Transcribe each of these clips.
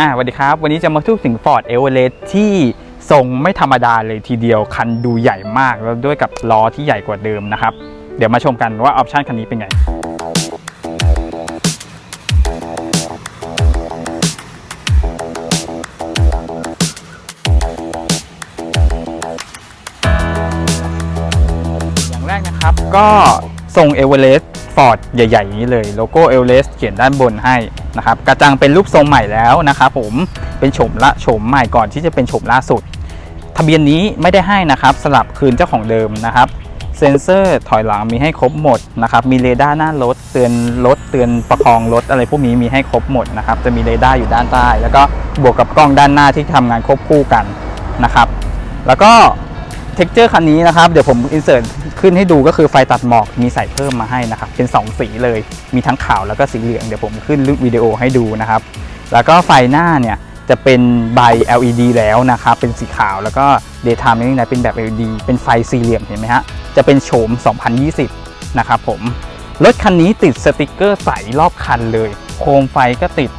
อ่าสวัสดีครับ วันนี้จะมาพูดถึง Ford e v e r e s t ที่ทรงไม่ธรรมดาเลยทีเดียว คันดูใหญ่มาก แล้วด้วยกับล้อที่ใหญ่กว่าเดิมนะครับ เดี๋ยวมาชมกันว่าออปชันคันนี้เป็นไง อย่างแรกนะครับก็ทรงเอเวอเรสต์ฟอร์ดใหญ่ๆนี้เลย โลโก้เอเวอเรสต์เขียนด้านบนให้ นะครับกระจังเป็นรูปทรงใหม่แล้วนะครับผมเป็นโฉมละโฉมใหม่ก่อนที่จะเป็นโฉมล่าสุด ทะเบียนนี้ไม่ได้ให้นะครับสลับคืนเจ้าของเดิมนะครับเซ็นเซอร์ถอยหลังมีให้ครบหมดนะครับมีเรดาร์หน้ารถเตือนรถเตือนประคองรถอะไรพวกนี้มีให้ครบหมดนะครับจะมีเรดาร์อยู่ด้านใต้ แล้วก็บวกกับกล้องด้านหน้าที่ทำงานควบคู่กันนะครับแล้วก็เท็กเจอร์คันนี้นะครับเดี๋ยวผมอินเสิร์ต ขึ้นให้ดูก็คือไฟตัดหมอกมีใส่เพิ่มมาให้นะครับ เป็น 2 สีเลย มีทั้งขาวแล้วก็สีเหลือง เดี๋ยวผมขึ้นรูปวิดีโอให้ดูนะครับ แล้วก็ไฟหน้าเนี่ยจะเป็นใบ LED แล้วนะครับ เป็นสีขาวแล้วก็ daytime running light เป็นแบบ LED เป็นไฟสี่เหลี่ยมเห็นไหมฮะ จะเป็นโฉม 2020 นะครับผม รถคันนี้ติดสติกเกอร์ใสรอบคันเลย โคมไฟก็ติด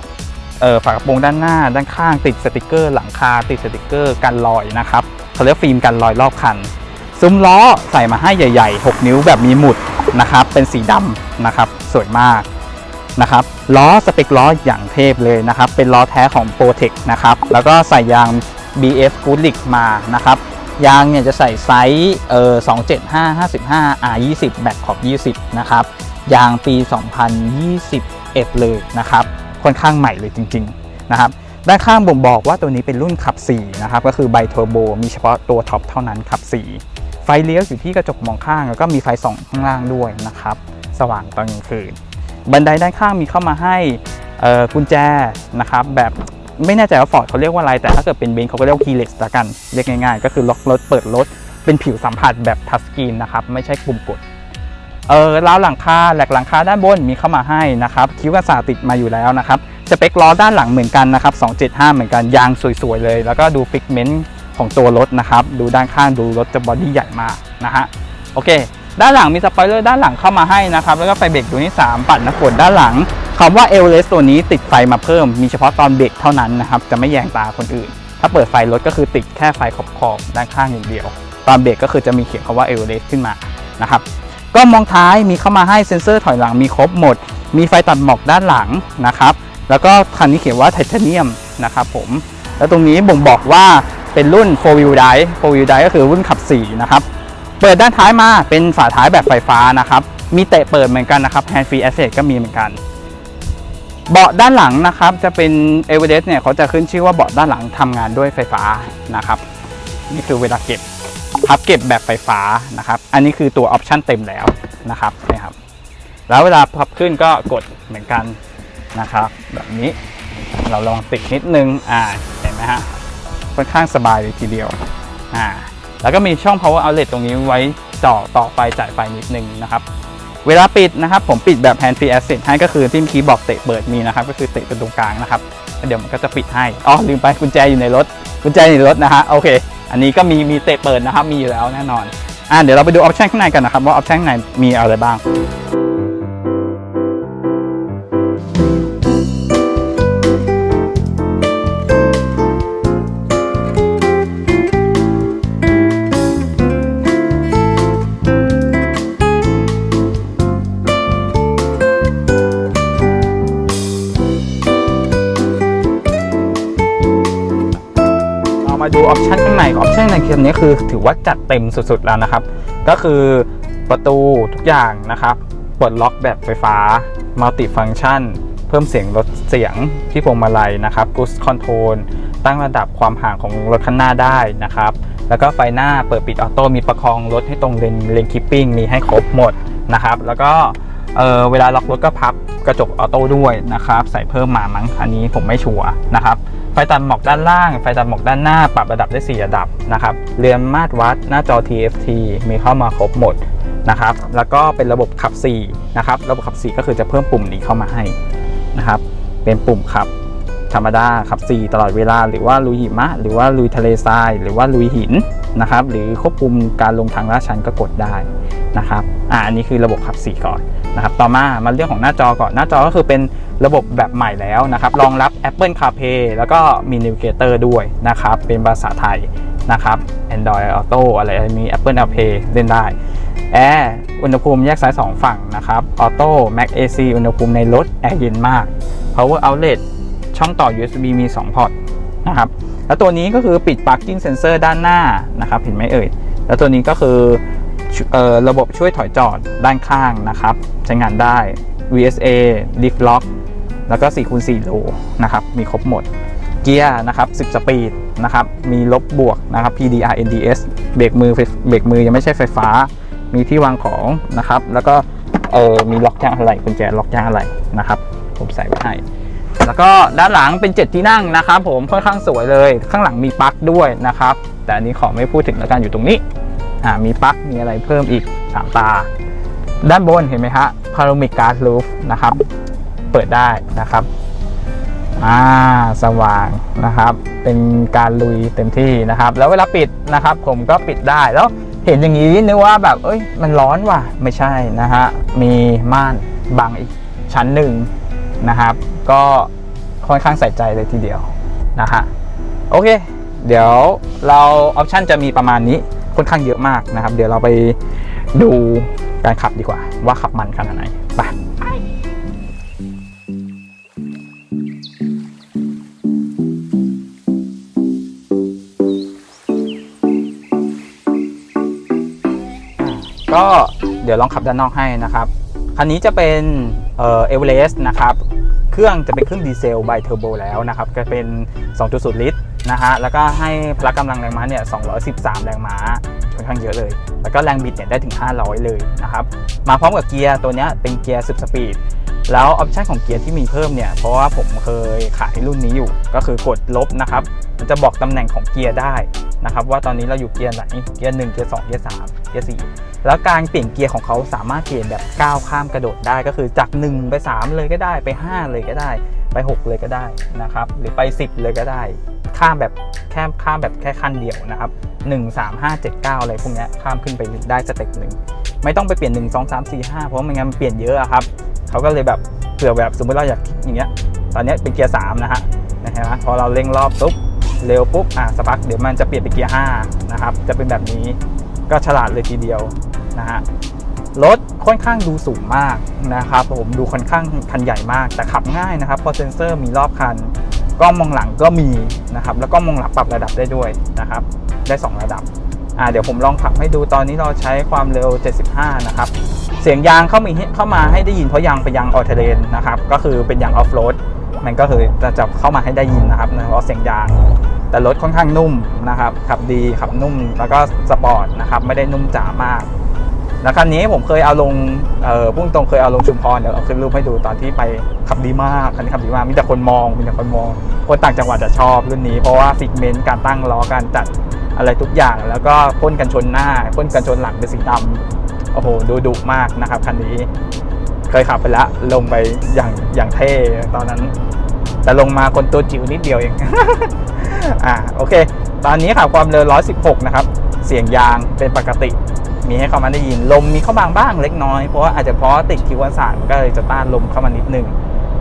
เอ่อฝากระโปรงด้านหน้า ด้านข้างติดสติกเกอร์ หลังคาติดสติกเกอร์กันรอยนะครับเขาเรียกฟิล์มกันรอยรอบคัน ซุ้มล้อใส่มาให้ใหญ่ ๆ 6 นิ้วแบบมีหมุดนะครับ เป็นสีดำนะครับ สวยมากนะครับ ล้อสเปคล้ออย่างเทพเลยนะครับ เป็นล้อแท้ของ p r o t e c นะครับ แล้วก็ใส่ยาง BF g o o d l i c มานะครับ ยางเนี่ยจะใส่ไซส์เอ่อ275 55 R 20 แบตขอบ 20 นะครับ ยางปี 2021 เลยนะครับ ค่อนข้างใหม่เลยจริง ๆ นะครับด้านข้างบ่งบอกว่าตัวนี้เป็นรุ่นขับ 4 นะครับ ก็คือไบเทอร์โบ มีเฉพาะตัวท็อปเท่านั้นขับ 4 ฟเลี้ยวอยู่ที่กระจกมองข้าง แล้วก็มีไฟส่องข้างล่างด้วยนะครับ สว่างตอนกลางคืน บันไดด้านข้างมีเข้ามาให้กุญแจนะครับ แบบไม่แน่ใจว่าฟอร์ดเขาเรียกว่าอะไร แต่ถ้าเกิดเป็นเบนซ์เขาก็เรียกว่า keyless ละกันเรียกง่ายๆ ก็คือล็อกรถเปิดรถ เป็นผิวสัมผัสแบบทัชสกรีนนะครับ ไม่ใช่ปุ่มกดเออราวหลังคาแหลกหลังคาด้านบนมีเข้ามาให้นะครับ คิ้วกันศาติดมาอยู่แล้วนะครับสเปคล้อด้านหลังเหมือนกันนะครับ 275 เหมือนกันยางสวยๆเลย แล้วก็ดูฟิกเมนต์ ของตัวรถนะครับ ดูด้านข้างดูรถจะบอดี้ใหญ่มากนะฮะโอเค ด้านหลังมีสปอยเลอร์ด้านหลังเข้ามาให้นะครับ แล้วก็ไฟเบรกตัวนี้ 3 ปัดน้ำฝนด้านหลังคำว่าเอเวอเรสตัวนี้ติดไฟมาเพิ่ม มีเฉพาะตอนเบรกเท่านั้นนะครับ จะไม่แยงตาคนอื่น ถ้าเปิดไฟรถก็คือติดแค่ไฟขอบๆด้านข้างอย่างเดียว ตอนเบรกก็คือจะมีเขียนคำว่าเอเวอเรสขึ้นมานะครับก็มองท้ายมีเข้ามาให้เซ็นเซอร์ถอยหลังมีครบหมด มีไฟตัดหมอกด้านหลังนะครับ แล้วก็คันนี้เขียนว่าไทเทเนียมนะครับผม แล้วตรงนี้บ่งบอกว่า เป็นรุ่น 4 wheel drive 4 wheel drive ก็คือรุ่นขับ4นะครับ เปิดด้านท้ายมาเป็นฝาท้ายแบบไฟฟ้านะครับ มีเตะเปิดเหมือนกันนะครับ hand free access ก็มีเหมือนกัน เบาะด้านหลังนะครับ จะเป็น e v e r e s t เนี่ยเขาจะขึ้นชื่อว่าเบาะด้านหลังทำงานด้วยไฟฟ้านะครับ นี่คือเวลาเก็บพับเก็บแบบไฟฟ้านะครับ อันนี้คือตัวออปชันเต็มแล้วนะครับนี่ครับ แล้วเวลาพับขึ้นก็กดเหมือนกันนะครับ แบบนี้เราลองติดนิดนึง อ่า เห็นไหมฮะ ค่อนข้างสบายเลยทีเดียวอ่าแล้วก็มีช่อง power outlet ตรงนี้ไว้จ่อต่อไฟจ่ายไฟนิดนึงนะครับ เวลาปิดนะครับ ผมปิดแบบ hand free access ให้ก็คือที่เมื่อกี้บอกเตะเปิดมีนะครับ ก็คือเตะเป็นตรงกลางนะครับเดี๋ยวมันก็จะปิดให้อ๋อลืมไปกุญแจอยู่ในรถกุญแจอยู่ในรถนะฮะโอเค อันนี้ก็มีมีเตะเปิดนะครับ มีอยู่แล้วแน่นอนอ่าเดี๋ยวเราไปดูออปชันข้างในกันนะครับ ว่าออปชันข้างในมีอะไรบ้าง ในออปชันในคันนี้คือถือว่าจัดเต็มสุดๆแล้วนะครับ ก็คือประตูทุกอย่างนะครับปลดล็อกแบบไฟฟ้ามัลติฟัง c t ชันเพิ่มเสียงลดเสียงที่พวงมาลัยนะครับ Cruise Control ตั้งระดับความห่างของรถข้างหน้าได้นะครับ แล้วก็ไฟหน้าเปิดปิดออโต้มีประคองรถให้ตรงเลนเลนคิปปิ้งมีให้ครบหมดนะครับ แล้วก็เออเวลาล็อกรถก็พับกระจกออโต้ด้วยนะครับ ใส่เพิ่มมามั้งอันนี้ผมไม่ชัวร์นะครับ ไฟตัดหมอกด้านล่าง ไฟตัดหมอกด้านหน้า ปรับระดับได้ 4 ระดับนะครับ เรือนมาตรวัด หน้าจอ TFT มีเข้ามาครบหมดนะครับ แล้วก็เป็นระบบขับ 4 นะครับ ระบบขับ 4 ก็คือจะเพิ่มปุ่มนี้เข้ามาให้นะครับ เป็นปุ่มขับ ธรรมดาขับ 4 ตลอดเวลา หรือว่าลุยหิมะ หรือว่าลุยทะเลทราย หรือว่าลุยหินนะครับ หรือควบคุมการลงทางลาดชันก็กดได้นะครับอ่าอันนี้คือระบบขับ 4 ก่อนนะครับ ต่อมามาเรื่องของหน้าจอก่อน หน้าจอก็คือเป็นระบบแบบใหม่แล้วนะครับ รองรับ Apple CarPlay แล้วก็มี Navigator ด้วยนะครับ เป็นภาษาไทยนะครับ Android Auto อะไรมี Apple CarPlay เล่นได้แอร์อุณหภูมิแยกซ้าย 2 ฝั่งนะครับ ออโต้ Mac AC อุณหภูมิในรถแอร์เย็นมาก Power Outlet ช่องต่อ USB มี 2 พอร์ตนะครับ แล้วตัวนี้ก็คือปิด Parking Sensor ด้านหน้านะครับ เห็นไหมเอ่ย แล้วตัวนี้ก็คืออระบบช่วยถอยจอดด้านข้างนะครับ ใช้งานได้ VSA Lift Lock แล้วก็4คูณ4โลนะครับ มีครบหมด เกียร์นะครับ 10 สปีดนะครับ มีลบบวกนะครับ PDR NDS เบรกมือเบรกมือยังไม่ใช่ไฟฟ้า มีที่วางของนะครับ แล้วก็เออมีล็อกยางอะไรกุญแจล็อกยางอะไรนะครับ ผมใส่ไว้ให้ แล้วก็ด้านหลังเป็น7ที่นั่งนะครับผมค่อนข้างสวยเลย ข้างหลังมีปลั๊กด้วยนะครับ แต่อันนี้ขอไม่พูดถึงแล้วกันอยู่ตรงนี้อ่ามีปลั๊กมีอะไรเพิ่มอีก3ตา ด้านบนเห็นไหมฮะพารามิกการ์ดลูฟนะครับ เปิดได้นะครับอ่าสว่างนะครับ เป็นการลุยเต็มที่นะครับ แล้วเวลาปิดนะครับ ผมก็ปิดได้แล้วเห็นอย่างนี้นึกว่าแบบเอ้ยมันร้อนว่ะไม่ใช่นะฮะมีม่านบังอีกชั้นหนึ่งนะครับ ก็ค่อนข้างใส่ใจเลยทีเดียวนะฮะโอเค เดี๋ยวเราออปชันจะมีประมาณนี้ค่อนข้างเยอะมากนะครับ เดี๋ยวเราไปดูการขับดีกว่า ว่าขับมันขนาดไหนไปก็เดี๋ยวลองขับด้านนอกให้นะครับ คันนี้จะเป็นเอ่อเอเวอเรสต์นะครับ เครื่องจะเป็นเครื่องดีเซลไบเทอร์โบแล้วนะครับก็เป็น 2.0 ลิตรนะฮะแล้วก็ให้พละกำลังแรงม้าเนี่ย 213 แรงม้าค่อนข้างเยอะเลย แล้วก็แรงบิดเนี่ยได้ถึง 500 เลยนะครับมาพร้อมกับเกียร์ตัวนี้เป็นเกียร์ 10 สปีดแล้วออปชันของเกียร์ที่มีเพิ่มเนี่ยเพราะว่าผมเคยขายรุ่นนี้อยู่ก็คือกดลบนะครับมันจะบอกตำแหน่งของเกียร์ได้นะครับว่าตอนนี้เราอยู่เกียร์ไหนเกียร์1เกียร์2เกียร์3เกียร์4 แล้วการเปลี่ยนเกียร์ของเขาสามารถเปลี่ยนแบบก้าวข้ามกระโดดได้ก็คือจาก 1 ไป 3 เลยก็ได้ไป 5 เลยก็ได้ไป 6 เลยก็ได้นะครับหรือไป 10 เลยก็ได้ ข้ามแบบแค่ข้ามแบบแค่ขั้นเดียวนะครับ1 3 5 7 9อะไรพวกนี้ข้ามขึ้นไปได้สเต็ปหนึ่งไม่ต้องไปเปลี่ยน 1 2 3 4 5 เพราะไม่งั้นมันเปลี่ยนเยอะครับเขาก็เลยแบบเผื่อแบบสมมติเราอยากอย่างเงี้ยตอนนี้เป็นเกียร์3นะฮะนะฮะพอเราเร่งรอบปุ๊บเร็วปุ๊บอะสักพักเดี๋ยวมันจะเปลี่ยนเป็นเกียร์5นะครับจะเป็นแบบนี้ ก็ฉลาดเลยทีเดียวนะฮะรถค่อนข้างดูสูงมากนะครับผมดูค่อนข้างคันใหญ่มากแต่ขับง่ายนะครับเพราะเซ็นเซอร์มีรอบคันกล้องมองหลังก็มีนะครับแล้วก็มองหลังปรับระดับได้ด้วยนะครับ ได้ 2 ระดับอ่าเดี๋ยวผมลองขับให้ดูตอนนี้เราใช้ความเร็ว 75 นะครับ เสียงยางเข้ามีเข้ามาให้ได้ยินเพราะยางเป็นยางออเทเรนนะครับก็คือเป็นยางออฟโรดมันก็คือจะจะเข้ามาให้ได้ยินนะครับเพราะเสียงยาง แต่รถค่อนข้างนุ่มนะครับขับดีขับนุ่มแล้วก็สปอร์ตนะครับไม่ได้นุ่มจ๋ามากแล้วคันนี้ผมเคยเอาลงเอ่อพุ่งตรงเคยเอาลงชุมพรเดี๋ยวเอาขึ้นรูปให้ดูตอนที่ไปขับดีมากคันนี้ขับดีมากมีแต่คนมองมีแต่คนมอง คนต่างจังหวัดจะชอบรุ่นนี้เพราะว่าฟิกเมนต์การตั้งล้อการจัดอะไรทุกอย่าง แล้วก็พ่นกันชนหน้าพ่นกันชนหลังเป็นสีดำโอ้โหดูดุมากนะครับคันนี้ เคยขับไปแล้วลงไปอย่างอย่างเท่ตอนนั้น แต่ลงมาคนตัวจิ๋วนิดเดียวเอง อ่าโอเค ตอนนี้ขับความเร็ว 116 นะครับ เสียงยางเป็นปกติ มีให้เข้ามาได้ยินลมมีเข้ามางบ้างเล็กน้อย เพราะว่าอาจจะเพราะติดคิวอันสานมันก็เลยจะต้านลมเข้ามานิดนึง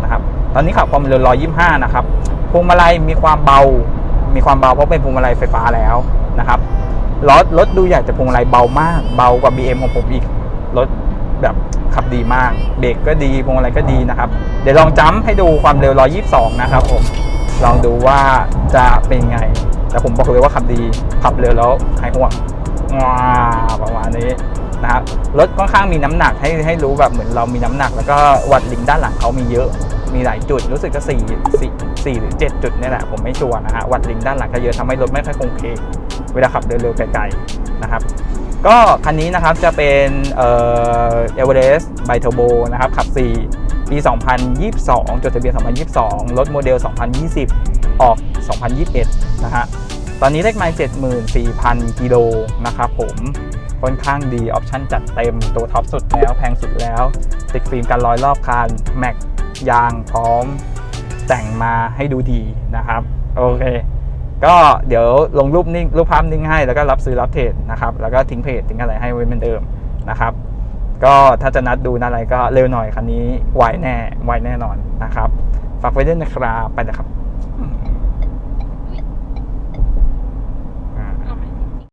นะครับ ตอนนี้ขับความเร็ว 125 นะครับพวงมาลัยมีความเบา มีความเบาเพราะเป็นพวงมาลัยไฟฟ้าแล้วนะครับรถรถดูใหญ่แต่พวงมาลัยเบามาก เบากว่า BM ของผมอีกรถ แบบขับดีมาก เบรกก็ดีพวงมาลัยก็ดีนะครับ เดี๋ยวลองจัมป์ให้ดูความเร็ว 122 นะครับผม ลองดูว่าจะเป็นไง แต่ผมบอกเลยว่าขับดี ขับเร็วแล้วหายห่วงว้าประมาณนี้นะครับ รถค่อนข้างมีน้ำหนักให้ให้รู้แบบเหมือนเรามีน้ำหนัก แล้วก็วัดลิงด้านหลังเขามีเยอะมีหลายจุดรู้สึกจะ4 4 4หรือ7จุดนี่แหละผมไม่ชัวร์นะฮะวัดลิงด้านหลังก็เยอะทำให้รถไม่ค่อยคงเค เวลาขับเร็วๆไกลๆนะครับ ก็คันนี้นะครับจะเป็นเอเวอเรสต์ไบเทอร์โบนะครับขับ 4 ปี 2022 จดทะเบียน 2022 รถโมเดล 2020 ออก 2021 นะฮะ ตอนนี้เลขไมล์74,000 กิโลนะครับผมค่อนข้างดีออปชั่นจัดเต็มตัวท็อปสุดแล้วแพงสุดแล้ว ติดฟิล์มกันรอยรอบคันแม็กยางพร้อมแต่งมาให้ดูดีนะครับ โอเค ก็เดี๋ยวลงรูปนิ่งรูปภาพนิ่งให้แล้วก็รับซื้อรับเทรดนะครับ แล้วก็ทิ้งเพจทิ้งอะไรให้ไว้เหมือนเดิมนะครับ ก็ถ้าจะนัดดูนัดอะไรก็เร็วหน่อยคันนี้ไวแน่ไวแน่นอนนะครับ ฝากไว้ด้วยนะครับไปนะครับ